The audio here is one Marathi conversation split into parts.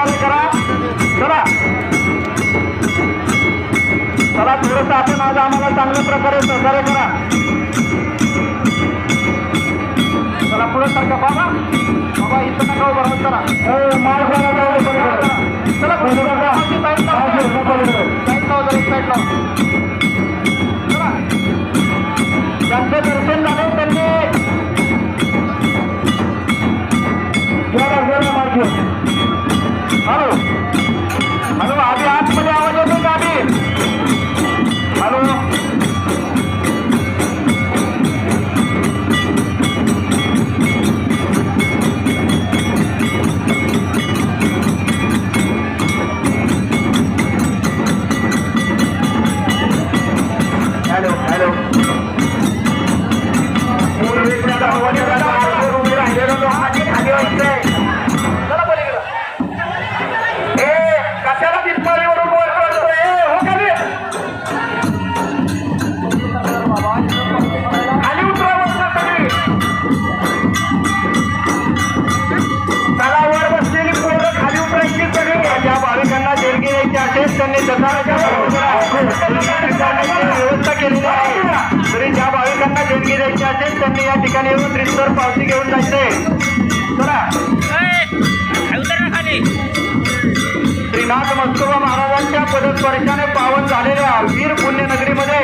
चला चला थोडंसं आपण आज आम्हाला चांगल्या प्रकारे सहकार्य करा चला पुढे सारखा बाबा बाबा इथं नका उभं राहून चला माळ घाला. चला. साईड लावा. साईड लावा. चला. ज्यांचं दर्शन द्यायची त्यांनी या ठिकाणी येऊन रिस्टर पावती घेऊन जायचंय चला. श्रीनाथ मस्तुबा महाराजांच्या पदस्पर्शाने पावन झालेल्या वीर पुण्यनगरीमध्ये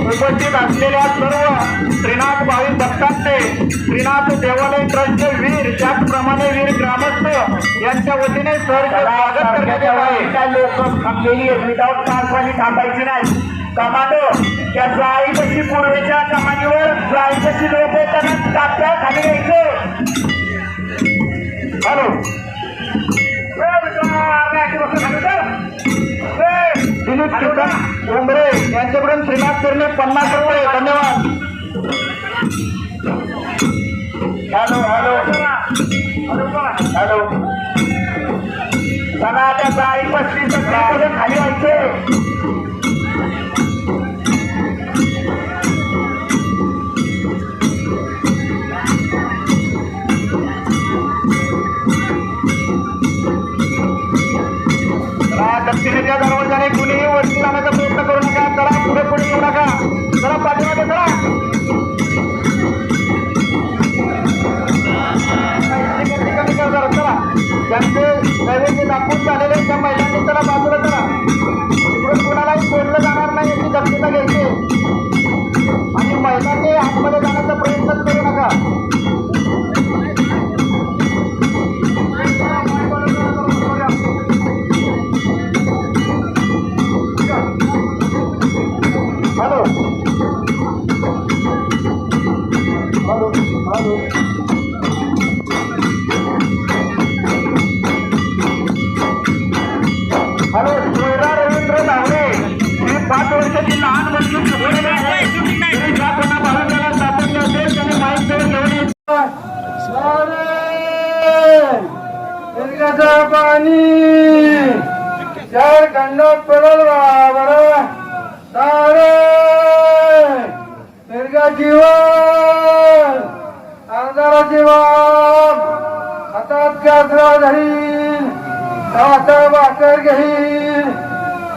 उपस्थित असलेल्या सर्व श्रीनाथ भाविक भक्तांचे श्रीनाथ देवालय ट्रस्टचे वीर त्याचप्रमाणे वीर ग्रामस्थ यांच्या वतीने सहर्ष स्वागत करण्यात येत आहे. लोक थांबलेली आहेत. विदाऊट थांबायची नाही. कमांडो त्या जाई कशी पूर्वेच्या कमानीवर कशी लोक त्यांना खाली घ्यायचं हॅलो. किसन उमरे यांच्याकडून श्रीनाथ करणे पन्नास रुपये धन्यवाद. Hello hello. हॅलो. चला त्या जाळी पस्तीस खाली व्हायचे नैवेद्य दाखवून झालेले त्या महिलांनी. त्याला बाजूला करा तिकडून कुणालाही सोडलं जाणार नाही याची दक्षता घ्यायची. आणि महिलांनी आतमध्ये जाण्याचा प्रयत्न करू नका. पाणी चार खंडात पडल बरं सारे निर्गा जीवन अर्धाराची बाप हातात कासरा धरील हात भाकर घेईल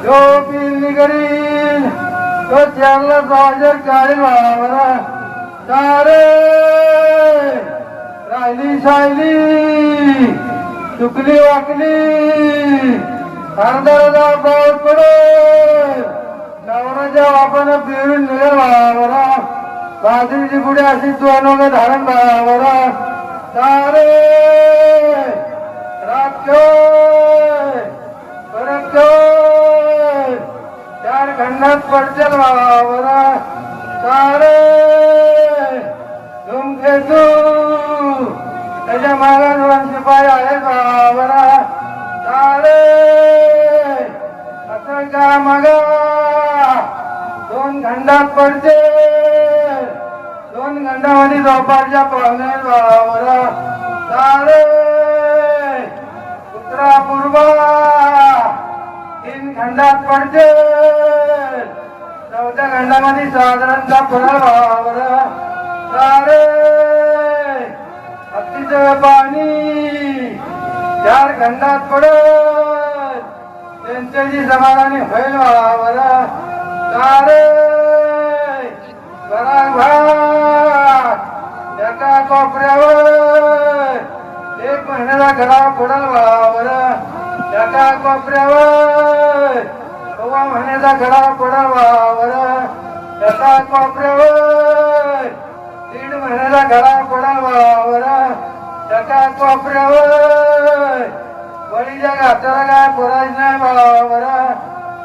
जो पिल्ली करील तो चांगला साजर काढील वावरा सारे सायली सायली. चुकली वाकली. अंधाराचा पाऊस पडे. नवराच्या बापानं पिरून निघाल बरा बाजरीची पुढे अशी दोन धारण बरा सारे रात परत चार खंडात पडचल बरा सारे तुम खेचू त्याच्या मागात आहे बाबरा असं का मागा दोन खंडात पडते दोन घंटामध्ये झोपाच्या पाहुणे बाबरा सारे उत्तरा पूर्वा तीन घंटात पडते चौथ्या खंडामध्ये साधारणतः वावर. सारे पाणी चार खंडात पडत. त्यांच्याशी समाधानी होईल वावर तारे पराग भाग एका कोपऱ्यावर. एक महिन्याचा घरा पडल वावर एका कोपऱ्यावर. सव्वा महिन्याचा घरा पडल वावर एका कोपऱ्यावर. दीड महिन्याचा घरा पडल वावर एका कोपऱ्यावर? बळीच्या घाताला काय पडायचं नाही बावर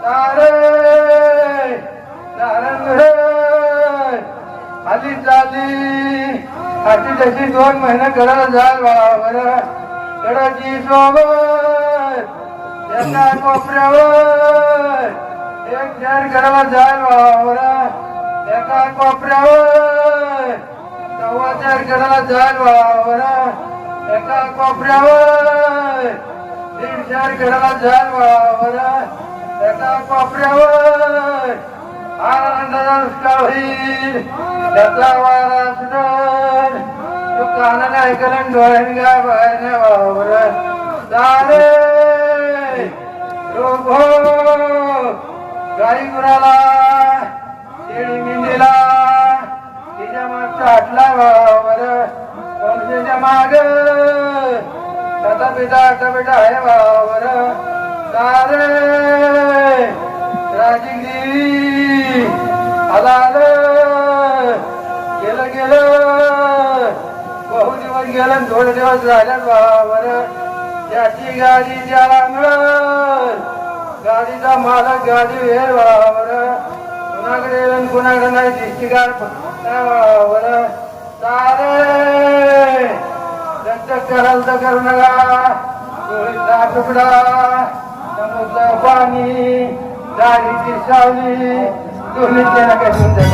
तारे नारायण आली चाली आधी तशी दोन महिने गडाला जाल बाबर कडाची सोबत. एका कोपऱ्यावर. एक चार गडाला जाल बाबर एका कोपऱ्यावर. सव्वा चार गडाला जाल बाबर एका कोपऱ्यावर दीड चार करायला जाल वावर. एका कोपऱ्यावर आनंदाचा दुष्काळ होईल. त्याचा वारा सुटल तो कानाने ऐकलं आणि डोळ्याने बाहेर वावर. बाबर दारे रोभो हो. गाई गुराला शेळी मेंढीला तिच्या मागचा हटला बाबर वंशेच्या माग? आता पिता आता बेटा आहे बाबर. दारे. राजगिरी. आला आलं गेलं गेलं. बहु दिवस गेलं थोडे दिवस राहिल्यात वावर त्याची गाडी ज्याला मिळत गाडीचा मालक गाडी हे वावर कुणाकडे येईल आणि कुणाकडे नाही दिष्टिकार बाबर. सारे दत्तक कराल तर करू नका तुकडा. समुद्र पाणी. सावली सावली दोन्ही नका सुंदर